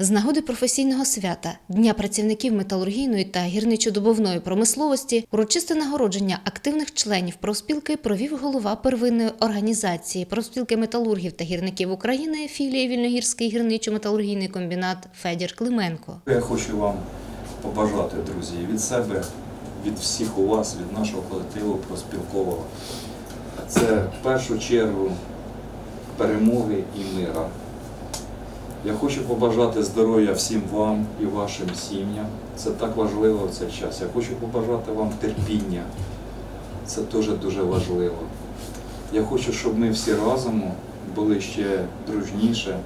З нагоди професійного свята Дня працівників металургійної та гірничодобувної промисловості урочисте нагородження активних членів профспілки провів голова первинної організації профспілки металургів та гірників України філії Вільногірський гірничо-металургійний комбінат Федір Клименко. Я хочу вам побажати, друзі, від себе, від всіх у вас, від нашого колективу проспілкового. Це в першу чергу перемоги і мира. Я хочу побажати здоров'я всім вам і вашим сім'ям. Це так важливо в цей час. Я хочу побажати вам терпіння. Це теж дуже важливо. Я хочу, щоб ми всі разом були ще дружніше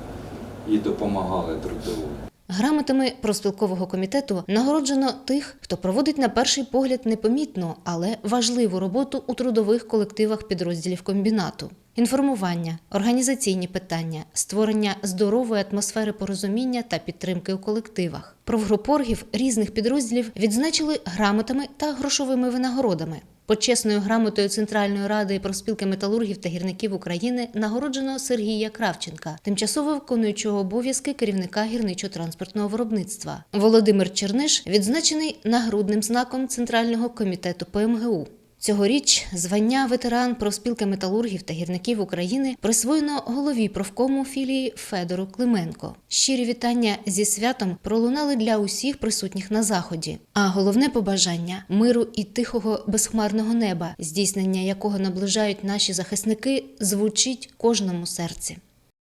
і допомагали друг другу. Грамотами профспілкового комітету нагороджено тих, хто проводить на перший погляд непомітну, але важливу роботу у трудових колективах підрозділів комбінату. Інформування, організаційні питання, створення здорової атмосфери порозуміння та підтримки у колективах. Профгрупоргів різних підрозділів відзначили грамотами та грошовими винагородами. Почесною грамотою Центральної ради профспілки металургів та гірників України нагороджено Сергія Кравченка, тимчасово виконуючого обов'язки керівника гірничо-транспортного виробництва. Володимир Черниш відзначений нагрудним знаком Центрального комітету ПМГУ. Цьогоріч звання ветеран профспілки металургів та гірників України присвоєно голові профкому філії Федору Клименко. Щирі вітання зі святом пролунали для усіх присутніх на заході. А головне побажання миру і тихого безхмарного неба, здійснення якого наближають наші захисники, звучить кожному серці.